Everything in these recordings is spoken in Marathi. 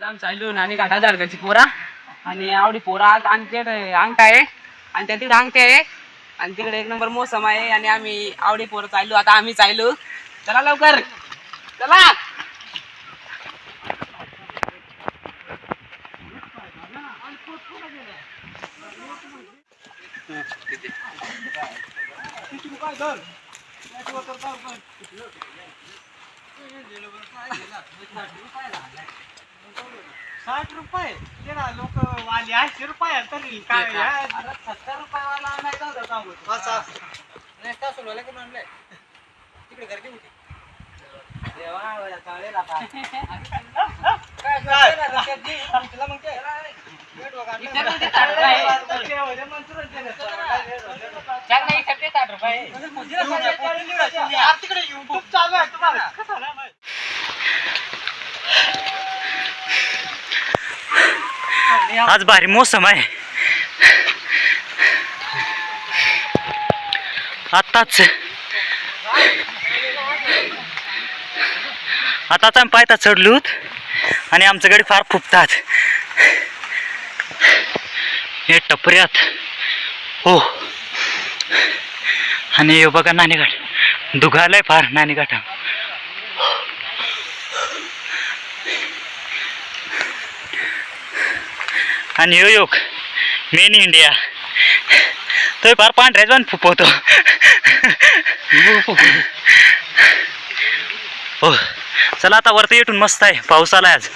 आज आम आणि घाटा झाडगाची पोरा. आणि आवडी पोरा आज आमच्याकडे अंगठा आहे. आणि त्या तिकडे अंगठे आहे. आणि तिकडे एक नंबर मोसम आहे आणि आम्ही आवडी पोरं चाललो. आता आम्ही चाललो. चला लवकर. चला. साठ रुपये. ते ना लोक वाले ऐंशी रुपये तरी काय सत्तर रुपयावाला आणायचा होता सांगू असा तिकडे गर्दी होती तिकडे युट्यूब चालू आहे तुम्हाला कसं नाही माहीत? आज भारी मोसम आहे. आत्ताच. आताच आम्ही पायता चढलोत आणि आमचं गाडी फार फुपतात हे टपऱ्यात. हो. आणि हे बघा नाणेघाट दुखायलाय फार नाणेघाटा आणि यो योग. मेन इंडिया तो फार पांढऱ्याच पण फुपवतो हो. चला आता वरती येटून मस्त आहे. पाऊस आलाय आज.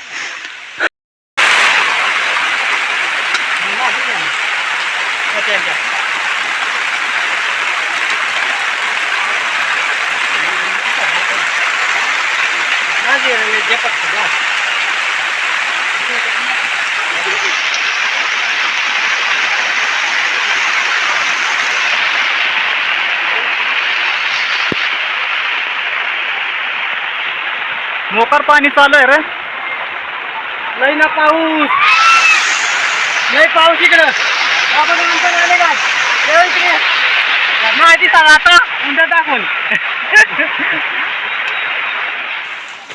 मोकर पाणी चालू आहे रे. लई ना पाऊस. लई पाऊस इकडं. आपण नंतर आले का येऊ इकडे. माहिती सांगा आता. उंडा टाकून.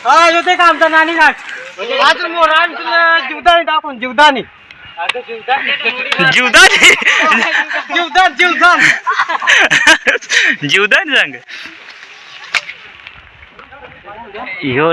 हा होते का आमचा नाणी घाट आज मोर आमचं जीवदानी दाखवून जीवदानी. जीवदान? जीवदान जीवदान. जीवदान सांग. ह्यो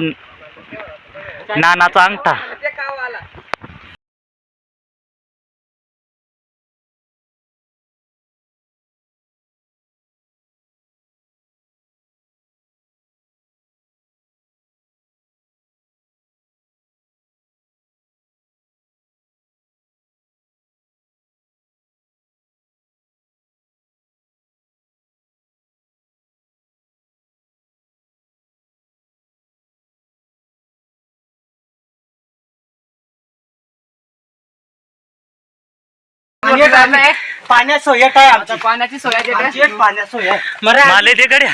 पाण्यात सोय काय पाण्याची सोय आहे पाण्यात सोय आहे. माले दे गड्या.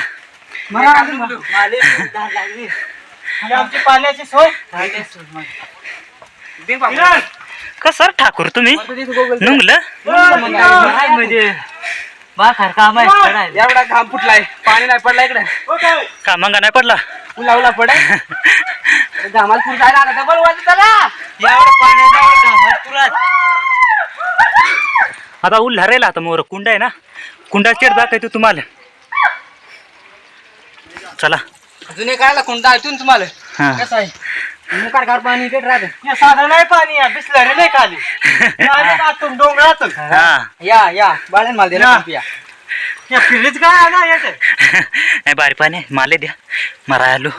मला अजून बघ. माले धार लागली. आणि आमची पाण्याची सोय. किरण! कसं ठाकूर तुम्ही? वरती तिथे गोगल दे. नुंगलं? काय म्हणजे एवढा घाम फुटलाय. पाणी नाही पडला इकडे? कामांगा नाही पडला. उला उला पडे. घामाला जायला आला डबल वाजत चला. आता उल्हा राहिला आता मोर कुंड आहे ना? कुंडा चेड दाखवतो तुम्हाला. चला. अजून एक आला कोणता ऐकून तुम्हाला. हा. कसं आहे? पाणी इकडे राहत. हे साधं नाही पाणी आहे बिसलरी नाही खाली. आतून डोंगरातून. हा. या या. बाळेन माल दे या. पिया. हे फ्रीज काय आहे ना याचे. नाही बारी पाणी. माले द्या. मरा आलो.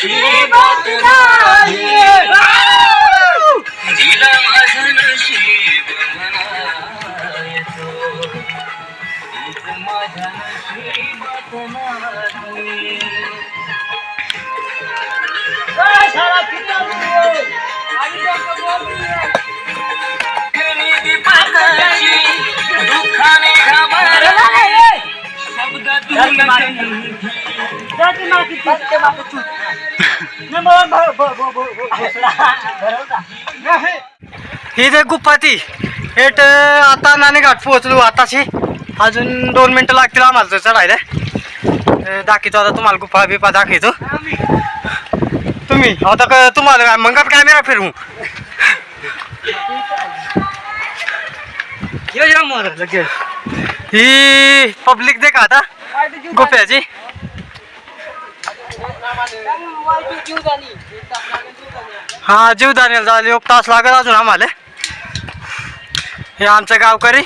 She ही? जे गुप्पा ती हेट आता नाणेघाट पोहोचलो आताशी. अजून दोन मिनटं लागतील आम्हाला तर चढायला दाखवतो आता तुम्हाला गुप्पा बिप्पा दाखवतो. तुम्ही? आता क- तुम्हाला काय मग कॅमेरा फिरवू लगेच. ही पब्लिक देखा आता? गुप्याची. हा जीवदानीला झाले एक तास लागत अजून आम्हाला. हे आमचे गावकरी.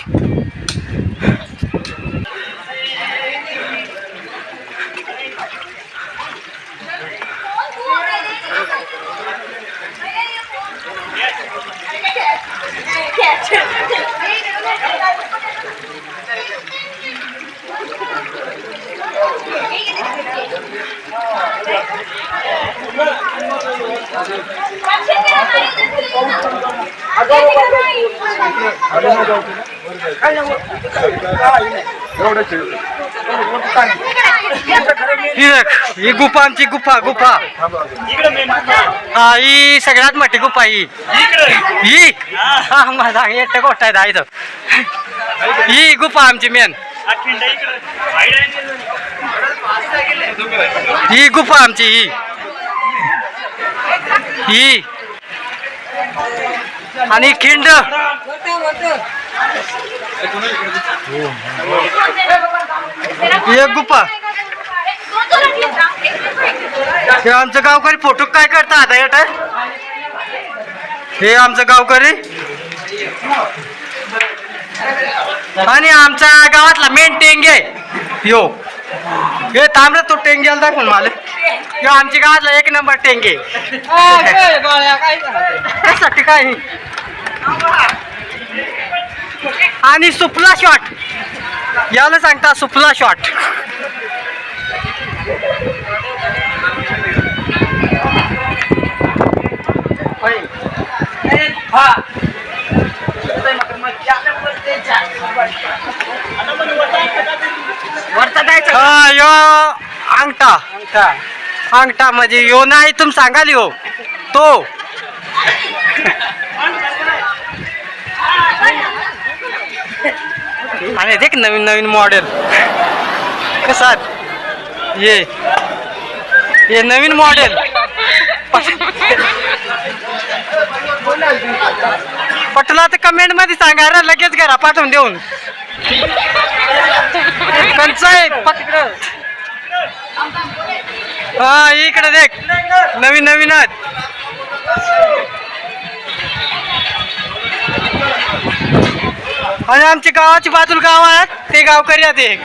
അതോ അതോ ഒരു കൈ ഞാൻ ഇവിടെ ചെയ്തു ही गुफा आमची गुफा गुफा. हा ही सगळ्यात मोठी गुफा ही. ही? हा माझा एक गोष्ट आहे दहा इथं. ही गुफा आमची मेन ही गुफा आमची ही. ही. आणि खिंड. ही. एक गुफा. हे आमचं गावकरी फोटो काय करता आता येत हे आमचं गावकरी. आणि आमच्या गावातला मेन टेंगे. यो. हे थांबलं तो टेंग्याला दाखवून मला. यो आमच्या गावातला एक नंबर टेंगे. त्यासाठी काय? आणि सुपला शॉट याला सांगता सुपला शॉट हा. यो अंगठा. अंगठा म्हणजे यो नाही तुम सांगाल यो. तो. आणि देख नवीन नवीन मॉडेल कसा ये. ये नवीन मॉडेल पटला तर कमेंटमध्ये सांगा रे लगेच घरा पाठवून देऊन. कंचाय पत्र हा इकडे देख. नवीन नवीन आणि आमच्या गावाची बाजूला गाव आहेत ते गावकरी आहेत एक.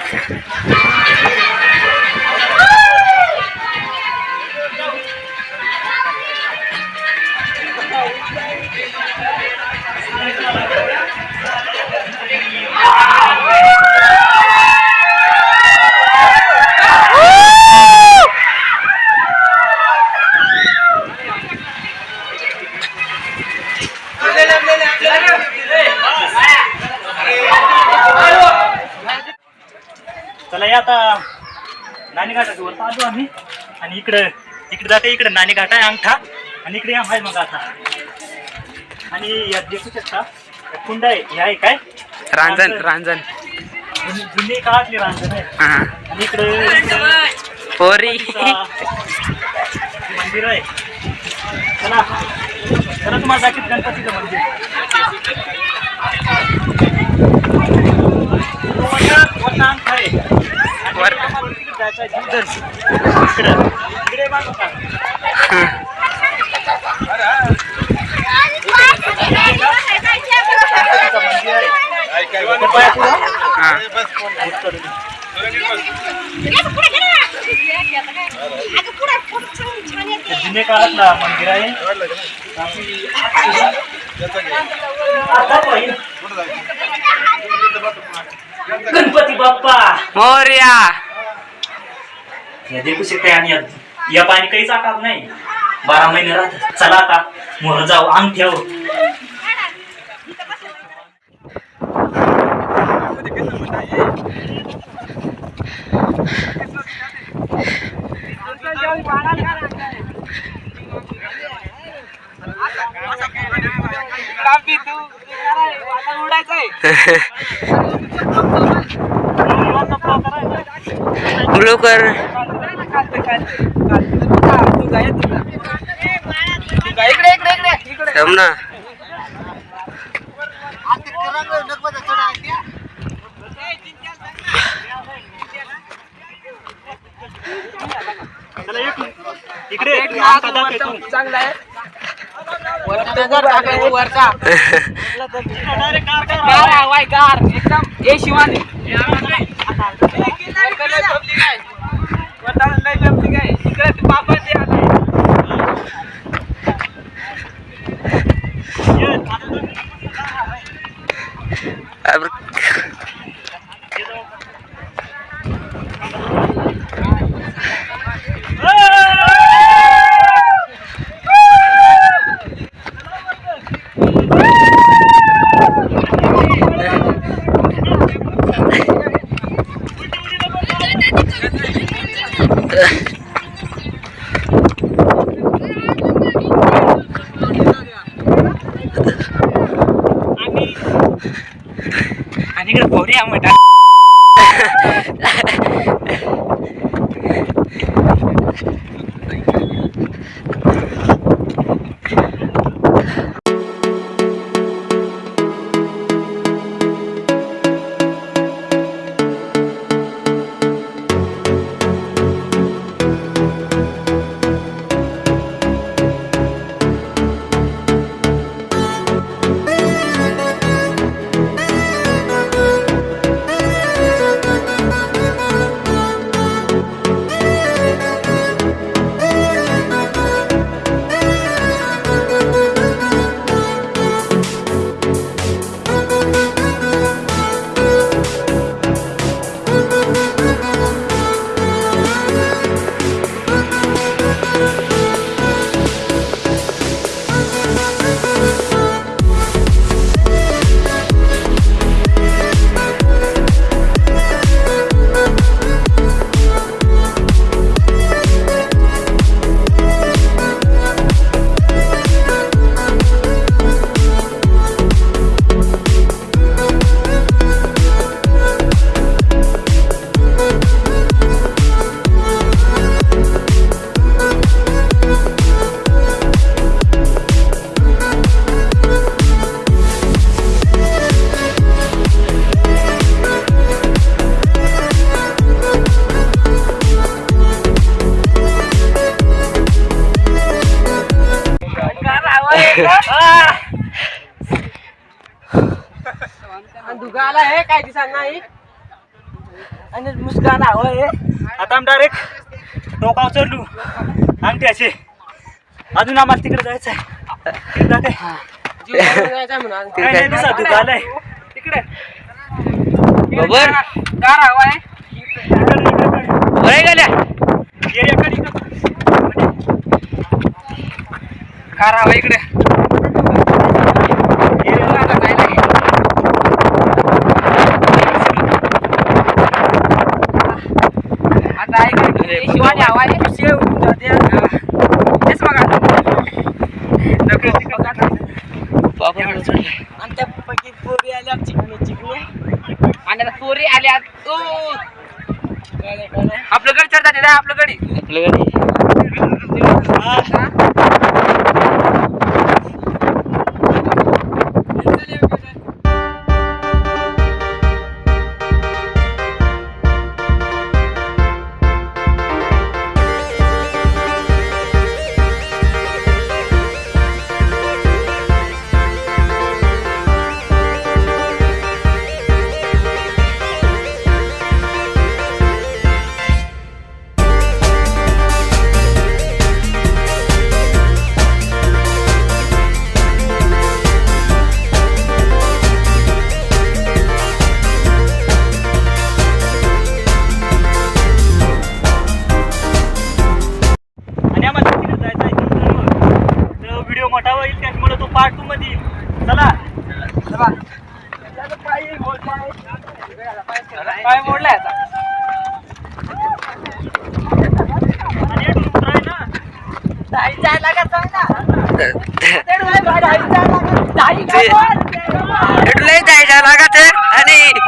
इकडं इकडे जाते इकडे नाणी घाट आहे अंगठा. आणि इकडे या माय मग आता. आणि या देखू शकता कुंड आहे हे आहे काय? रांजण रांजण. जुनी जुनी काळातली रांजण आहे. हा. आणि इकडे पोरी. मंदिर आहे. चला चला तुम्हाला दाखवत गणपतीचं मंदिर. अंगठा आहे. इकडे मंदिर आहे जुने काळातला मंदिर आहे गणपती बाप्पा मोर्या. या देखू शकते आणि या- पाणी काहीच आकार नाही. बारा महिने राहत चला आता मोर जाऊ अंग ठेव. उडायचंय. इकडे इकडे इकडे ना. इकडे. चांगला आहे वरचा एकदम ए शिवानी. इकडे तू बाबा ते आलाय. आणि इकडे पोरी आहे म्हणतात दुगाला आणि मुस्कान हवं आता आम्ही डायरेक्ट टोकाव चढलो अंगठ्याचे अजून आम्हाला तिकडे जायचं आहे तिकडे. गार हवा आहे गेल्या. गार हवा इकडे ये, आता जायला घे. आता ऐक शिवानी हवा आहे तेच बघा नको बघा आता. आमच्यापैकी पोरी आल्या चिकने चिकने चोरी आल्या ओ. आपलं गडी चढतात आपलं गडी. आपल्या घरी लय जायच्या लागत आहे आणि